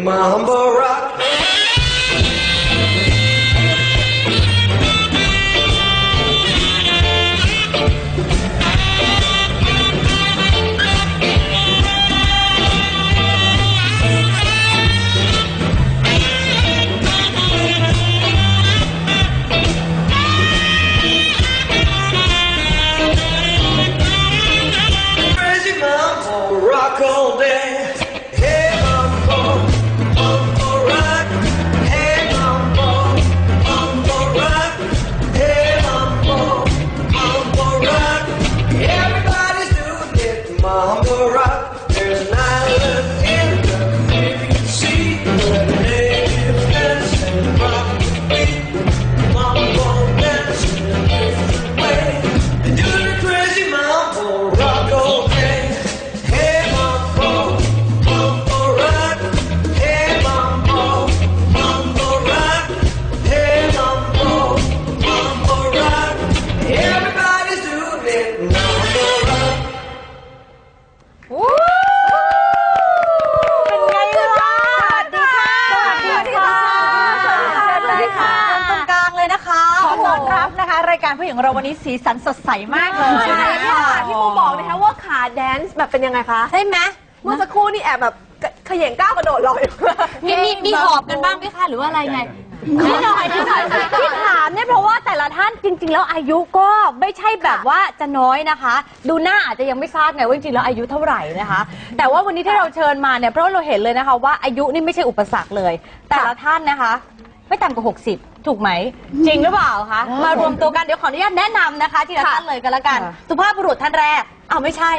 Mamba สีสันสดใสมากเลยใช่ค่ะพี่มูบอกนะคะว่าขาแดนซ์แบบเป็นยังไงคะใช่ไหมเมื่อสักครู่นี่แอบแบบเขย่งก้าวกระโดดลอยมีมีมีหอบกันบ้างไหมคะหรือว่าอะไรไงนิดหน่อยนิดหน่อยที่ถามเนี่ยเพราะว่าแต่ละท่านจริง ๆ แล้วอายุก็ไม่ใช่แบบว่าจะน้อยนะคะ ดูหน้าอาจจะยังไม่ทราบไงว่าจริงๆแล้วอายุเท่าไหร่นะคะ แต่ว่าวันนี้ที่เราเชิญมาเนี่ยเพราะว่าเราเห็นเลยนะคะว่าอายุนี่ไม่ใช่อุปสรรคเลย แต่ละท่านนะคะ ไม่ต่ำกว่า 60 ถูกไหม จริงหรือเปล่าคะ มารวมตัวกันเดี๋ยวขออนุญาตแนะนำนะคะทีละท่านเลยกันละกัน สุภาพบุรุษท่านแรกอ้าวไม่ใช่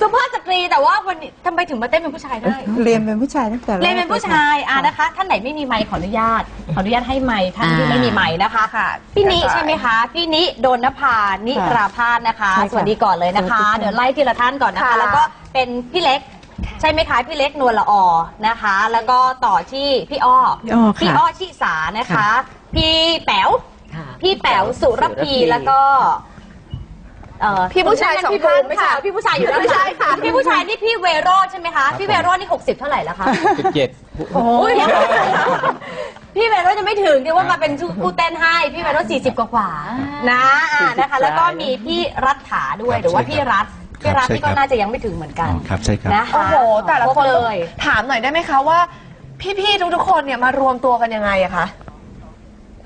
สุภาพสตรีแต่ว่าวันนี้ทำไมถึงมาเต้นเป็นผู้ชายได้ เรียนเป็นผู้ชายตั้งแต่แรก เรียนเป็นผู้ชายอะนะคะ ท่านไหนไม่มีไมค์ขออนุญาต ขออนุญาตให้ไมค์ท่านที่ไม่มีไมค์นะคะพี่นิใช่ไหมคะพี่นิโดนนภานิราพาสนะคะ ใช่ค่ะสวัสดีก่อนเลยนะคะสวัสดีค่ะ เดี๋ยวไล่ทีละท่านก่อนนะคะ ค่ะ แล้วก็เป็นพี่เล็ก ใช่ไหมคะพี่เล็กนวลละออนะคะ แล้วก็ต่อที่พี่อ้อพี่อ้อค่ะ พี่อ้อชิสานะคะค่ะพี่แป๋วพี่แป๋วสุรพีแล้วก็เอ่อพี่ผู้ชายนั่นสองพี่บูมท่านไม่ใช่ค่ะพี่ผู้ชายอยู่ด้านหไม่ลัใช่งค่ะ พี่ผู้ชายนี่พี่เวโรจน์ใช่ไหมคะพี่เวโรจน์นี่60 เท่าไหร่แล้วคะ สิบเจ็ดโอ้ยพี่เวโรจน์จะไม่ถึงที่ว่ามาเป็นผู้เต้นให้ พี่เวโรจน์40กว่าๆนะอ่านะคะ แล้วก็มีพี่รัฐาด้วยหรือว่าพี่รัฐ พี่รัฐนี่ก็น่าจะยังไม่ถึงเหมือนกันครับใช่ครับนะคะโอ้โห แต่ละคนเลย ถามหน่อยได้ไหมคะว่า พี่ๆทุกๆคนเนี่ยมารวมตัวกันยังไงอะคะ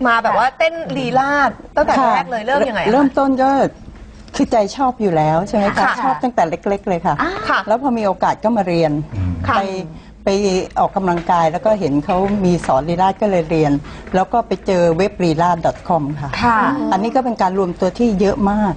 มาแบบว่าเต้นลีลาดตั้งแต่ค่ะแรกเลยเริ่มยังไงอะคะ เริ่มต้นก็คือใจชอบอยู่แล้วใช่ไหมคะค่ะชอบตั้งแต่เล็ก ๆ เลยค่ะ ค่ะแล้วพอมีโอกาสก็มาเรียนค่ะ ไป ไปออกกำลังกายแล้วก็เห็นเขามีสอนลีลาดก็เลยเรียน แล้วก็ไปเจอเว็บลีลาด .com ค่ะ ค่ะ อันนี้ก็เป็นการรวมตัวที่เยอะมาก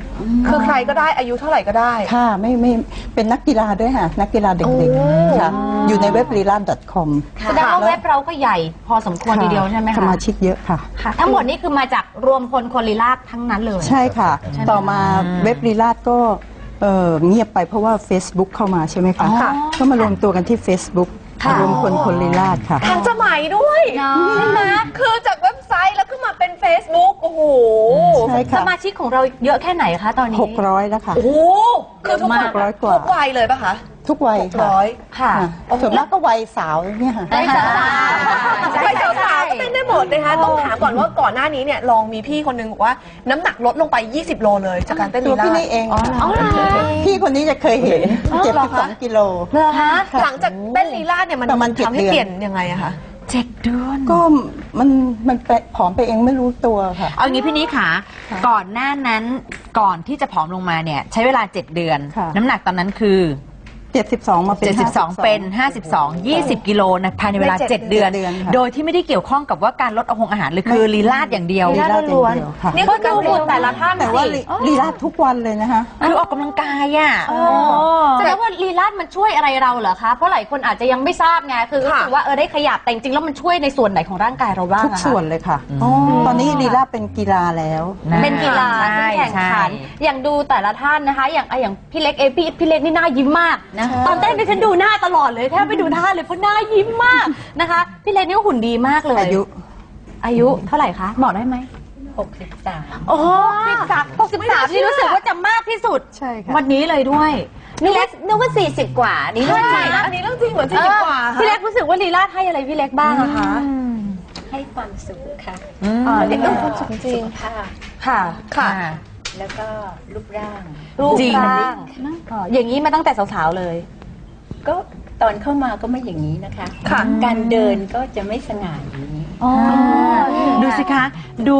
คือใครก็ได้อายุเท่าไหร่ก็ได้ ค่ะไม่ไม่เป็นนักกีฬาด้วยค่ะ นักกีฬาเด็กโอ้ๆค่ะ อยู่ในเว็บลีลาด .com แสดงว่าเว็บเราก็ใหญ่พอสมควรทีเดียวใช่ไหมสคะมาชิกเยอะค่ะ ค่ะ ทั้งหมดนี่คือมาจากรวมพลคนลีลาดทั้งนั้นเลย ใช่ค่ะใช่ไหมต่อมาเว็บลีลาดก็เอ่อเงียบไปเพราะว่า Facebook เข้ามาใช่ไหมคะ ค่ะ ก็มารวมตัวกันที่ Facebook ค่ะรวมคนคนลีลาดค่ะ ทันสมัยด้วยเนาะ ใช่ไหมคือจากเว็บไซต์แล้วก็มาเป็น Facebook โอ้โหใช่สค่ะมาชิกของเราเยอะแค่ไหนคะตอนนี้ 600แล้วค่ะ โอ้โหคือทุกเยอะคมากน600กว่าทุกวัยเลยปะคะ ทุกวัยหกค่ะร้อยค่ะค่ะส่วนมากก็วัยสาวเนี่ยค่ะวัยสาววัยสาวๆก็เต้นได้หมดนะคะต้องถามก่อนว่าก่อนหน้านี้เนี่ยลองมีพี่คนนึงบอกว่าน้ำหนักลดลงไป 20 โลเลยจากการเต้นตัลีวลาพี่ดนี่เองอ๋อเหรอ พี่คนนี้จะเคยเห็นอ๋อเหรอคะ 72กิโล เหรอคะค่ะหลังจากเต้นลีลาดเนี่ยมันประมาณเจ็ดทำให้เดือน เปลี่ยนยังไงอะคะเจ็ดเดือนก็มันมันไปผอมไปเองไม่รู้ตัวค่ะ เอางี้พี่นิค่ะก่อนหน้านั้นก่อนที่จะผอมลงมาเนี่ย ใช้เวลา7เดือน ค่ะ น้ำหนักตอนนั้นคือ 72 มาเป็น72เป็น 52 20 กิโลนะภายในเวลา ในเจ็ด7 เดือนเดือนค่ะโดยที่ไม่ได้เกี่ยวข้องกับว่าการลดอาหงอาหารเลยคือลีลาดอย่างเดียว ลีลาดอย่างเดียวค่ะนี่ก็ดูหมดแต่ละท่านแต่ว่าสิลีลีลาดทุกวันเลยนะคะ คือออกกำลังกายอะแสดงว่าลีลาดมันช่วยอะไรเราเหรอคะ เพราะหลายคนอาจจะยังไม่ทราบไง คือรู้สึกว่าเออได้ขยับ แต่จริงๆแล้วมันช่วยในส่วนไหนของร่างกายเราบ้างทุกอะคะ ส่วนเลยค่ะ ตอนนี้ลีลาดเป็นกีฬาแล้ว เป็นกีฬาใช่ที่แข่งขันใช่อย่างดูแต่ละท่านนะคะ อย่างอะอย่างพี่เล็กเอยพี่พี่เล็กนี่หน้ายิ้มมากนะตอนเต้นดิฉันดูหน้าตลอดเลยแทบไม่ดูท่าเลยเพราะหน้ายิ้มมากนะคะ พี่เล็กนี่ก็หุ่นดีมากเลยอายุ อายุเท่าไหร่คะบอกได้ไหมโอ้สิบสามหกสิบสามนี่รู้สึกว่าจะมากที่สุด ใช่ค่ะ วันนี้เลยด้วยพี่เล็กนึกว่าสี่สิบกว่า นี่ใช่เรื่องจริงอันนี้เรื่องจริงเหมือนสี่สิบกว่าค่ะพี่เล็กรู้สึกว่าลีลาดให้อะไรพี่เล็กบ้างอะคะ ให้ความสุขค่ะอ่าเด็กต้องความสุขจริงค่ะ ค่ะ ค่ะ แล้วก็รูปร่าง รูปจริง ร่างอ่าอย่างนี้มาตั้งแต่สาวๆเลย ก็ตอนเข้ามาก็ไม่อย่างนี้นะคะ ค่ะ การเดินก็จะไม่สง่าอย่างนี้ ดูสิคะ ดู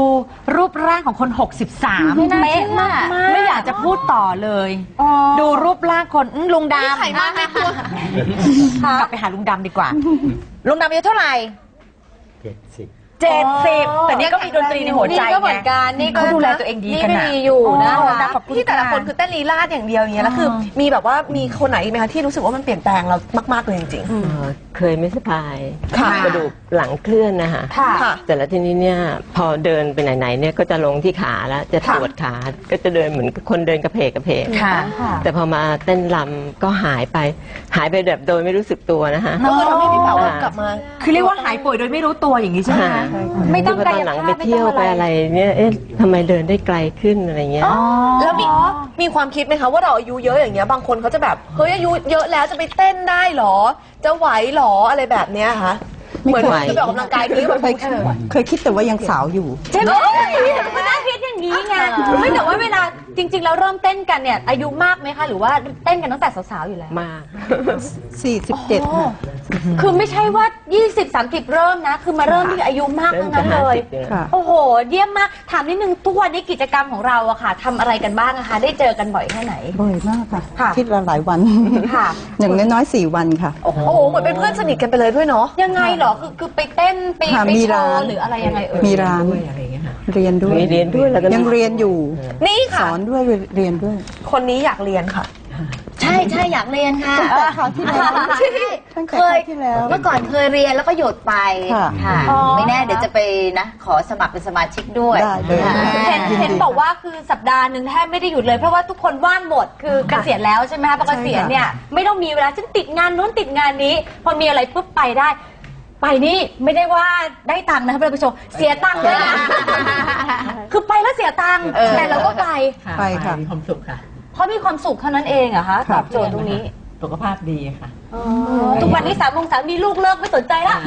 รูปร่างของคน63ไม่น่าเป๊ะเชื่อ มาก ไม่อยากจะพูดต่อเลย ดูรูปร่างคนอื้อลุงดำไข่มากไหมคุณกลับไปหาลุงดำดีกว่า ลุงดำอายุเท่าไหร่ เจ็ดสิบ แต่เนี้ยก็มีดนตรีในหัวใจนี่ก็เหมือนไงกันนี่ก็เขาดูแลตัวเองดีนี่กันก็นะมีอยู่นะโอ้คะนะขอบคุณที่แต่ละคนค่ะคือเต้นลีลาดอย่างเดียวอย่างเงี้ยแล้วคือมีแบบว่ามีคนไหนอีกไหมคะที่รู้สึกว่ามันเปลี่ยนแปลงเรามาก ๆเลยจริงเอ่อเคยไม่สบายค่ะกระดูกหลังเคลื่อนนะคะค่ะค่ะแต่ละทีนี้เนี่ยพอเดินไปไหนๆเนี่ยก็จะลงที่ขาแล้วจะค่ะปวดขาก็จะเดินเหมือนคนเดินกระเพกกระเพกค่ะแต่พอมาเต้นรำก็หายไปหายไปแบบโดยไม่รู้สึกตัวนะคะ ก็คือทำให้พี่เป๋ากลับมา คือเรียกว่าหายป่วยโดยไม่รู้ตัวอย่างนี้ใช่ไหมคะ ไม่ต้องคืกาตยอนหลังภาไปพไม่เที่ยวต้องไปอะไรอะไรเนี่ยเอ๊ะทำไมเดินได้ไกลขึ้นอะไรเงี้ย แล้วมีมีความคิดไหมคะว่าเราอายุเยอะอย่างเงี้ยบางคนเขาจะแบบเฮ้ยอายุเยอะแล้วจะไปเต้นได้เหรอ จะไหวเหรออะไรแบบเนี้ยคะ เหมือนไม่ไหวจะไปออกกำลังกายคือแบบเคยเคยคิดแต่ว่ายังสาวอยู่ ใช่ไหมมันน่าคิดอย่างนี้ไงไม่แต่ว่าเวลา จริง ๆ แล้วเริ่มเต้นกันเนี่ย อายุมากไหมคะ หรือว่าเต้นกันตั้งแต่สาวๆอยู่แล้วมาก47ค่ะ คือไม่ใช่ว่า 20 30 เริ่มนะ คือมาเริ่มที่อายุมากเริ่ทั้มงจะนั้นเลย50เนี่ยค่ะ โอ้โห เยี่ยมมาก ถามนิดนึงทุกวันนี้กิจกรรมของเราอะค่ะทำอะไรกันบ้างอะคะ ได้เจอกันบ่อยแค่ไหน บ่อยมากค่ะ ค่ะ คิดละหลายวัน ค่ะ อย่างน้อยๆสี่วันค่ะ โอ้โห เหมือนเป็นเพื่อนสนิทกันไปเลยด้วยเนาะ ยังไงเหรอ คือคือไปเต้นไปค่ะไปมีโชร้าน ว์หรืออะไรยังไงเอ่ย มีร้านอะไรเงี้ยค่ะ เรียนด้วยมีเรียนด้วยแล้วก็ยังเรียนอยู่นี่สค่ะ อนด้วยเรียนด้วย คนนี้อยากเรียนค่ะ ใช่ใช่อยากเรียนค่ะตั้งแต่คราวที่แล้วตั้งแต่เคครายวที่แล้ว เมื่อก่อนเคยเรียนแล้วก็หยุดไปค่ะ ค่ะอ๋อ ไม่แน่เดี๋ยวจะไปนะ ขอสมัครเป็นสมาชิกด้วยได้เลยค่ะ เห็นเห็นบอกว่าคือสัปดาห์หนึ่งแทบไม่ได้หยุดเลยเพราะว่าทุกคนว่างหมดคือเกษียณแล้วใช่ไหมคะพอเกษียณเนี่ยไม่ต้องมีเวลาฉันติดงานนู้นติดงานนี้ พอมีอะไรปุ๊บไปได้ ไปนี่ไม่ได้ว่าได้ตังค์นะคะท่านผู้ชมเสียตังค์เลยนะคือไปแล้วเสียตังค์แต่เราก็ไปไปค่ะ มีความสุขค่ะเพราะมีความสุขเท่านั้นเองเหรอะคะตอบโจทย์ตรงนี้ สุขภาพดีค่ะ ทุกวันนี้สามโมงสามมีลูกเลิกไม่สนใจละ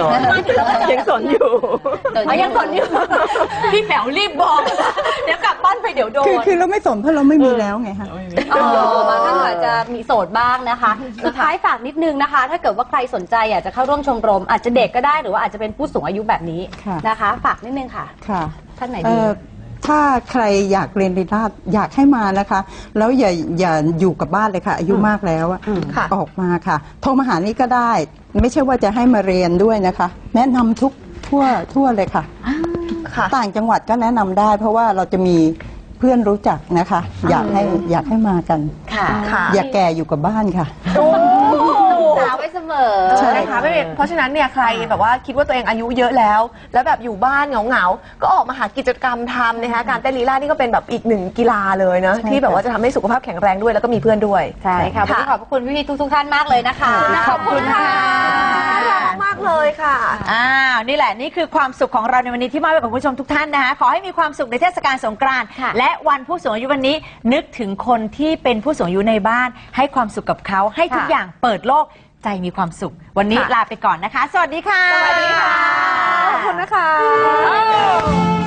สอนมาถึงแล้วก็จอดยังสอนอยู่อ๋อยังสนอยู่ พี่แป๋วรีบบอก เดี๋ยวกลับบ้านไปเดี๋ยวโดน คือคือเราไม่สนเพราะเราไม่มีแล้วไงคะอ๋อบางท่านอาจจะมีโสดบ้างนะคะ สุดท้ายฝากนิดนึงนะคะ ถ้าเกิดว่าใครสนใจอยากจะเข้าร่วมชมรม อาจจะเด็กก็ได้หรือว่าอาจจะเป็นผู้สูงอายุแบบนี้ค่ะนะคะ ฝากนิดนึงค่ะ ค่ะ ท่านไหนเอ่ดีอ ถ้าใครอยากเรียนลีลาดอยากให้มานะคะ แล้วอย่าอย่าอยู่กับบ้านเลยค่ะ อายุมากแล้วอะค่ะออกมาค่ะ โทรมาหานี่ก็ได้ ไม่ใช่ว่าจะให้มาเรียนด้วยนะคะ แนะนำทุกทั่วทั่วเลยค่ะ ค่ะ ต่างจังหวัดก็แนะนำได้ เพราะว่าเราจะมีเพื่อนรู้จักนะคะ อยากให้อยากให้มากัน ค่ะ ค่ะ อย่าแก่อยู่กับบ้านค่ะ สาวไว้เสมอ ใช่นะคะไม่เป็นเพราะฉะนั้นเนี่ยใครแบบว่าคิดว่าตัวเองอายุเยอะแล้ว แล้วแบบอยู่บ้านเหงาๆก็ออกมาหากิจกรรมทำนะคะการเต้นลีลาดนี่ก็เป็นแบบอีกหนึ่งกีฬาเลยนะใช่ที่แบบค่ะว่าจะทำให้สุขภาพแข็งแรงด้วยแล้วก็มีเพื่อนด้วย ใช่ค่ะวันนี้ขอบพระคุณพี่ๆทุกๆท่านมากเลยนะคะ ขอบคุณค่ะน่ารักมาก เลยค่ะ อ้าวนี่แหละนี่คือความสุขของเราในวันนี้ที่มอบให้กับคุณผู้ชมทุกท่านนะคะขอให้มีความสุขในเทศกาลสงกรานต์ค่ะ และวันผู้สูงอายุวันนี้นึกถึงคนที่เป็นผู้สูงอายุในบ้าน ให้ความสุขกับเขาให้ทุกค่ะอย่างเปิดโลกใจมีความสุข วันนี้ค่ะลาไปก่อนนะคะ สวัสดีค่ะ สวัสดีค่ะ ขอบคุณนะคะ